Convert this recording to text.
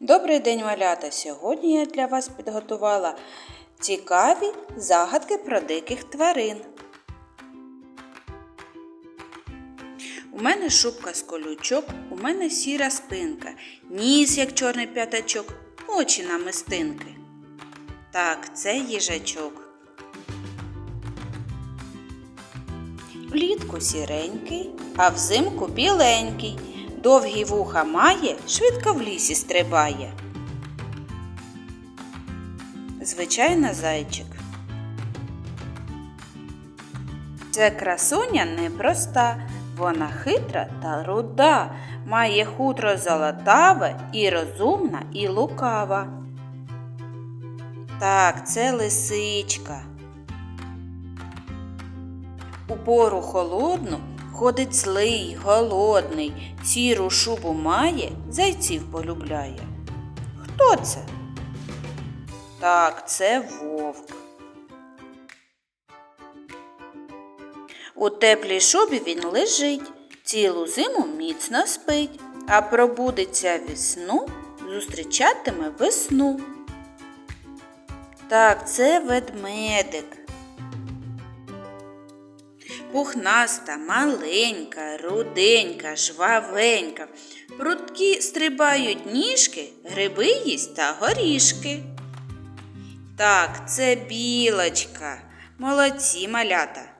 Добрий день, малята! Сьогодні я для вас підготувала цікаві загадки про диких тварин. У мене шубка з колючок, у мене сіра спинка, ніс, як чорний п'ятачок, очі намистинки. Так, це їжачок. Влітку сіренький, а взимку біленький. Довгі вуха має, швидко в лісі стрибає. Звичайно, зайчик. Це красуня непроста, вона хитра та руда, має хутро золотаве і розумна, і лукава. Так, це лисичка. У пору холодну ходить злий, голодний, сіру шубу має, зайців полюбляє. Хто це? Так, це вовк. У теплій шубі він лежить, цілу зиму міцно спить, а пробудеться весну, зустрічатиме весну. Так, це ведмедик. Пухнаста, маленька, руденька, жвавенька. Прудкі стрибають ніжки, гриби їсть та горішки. Так, це білочка. Молодці малята.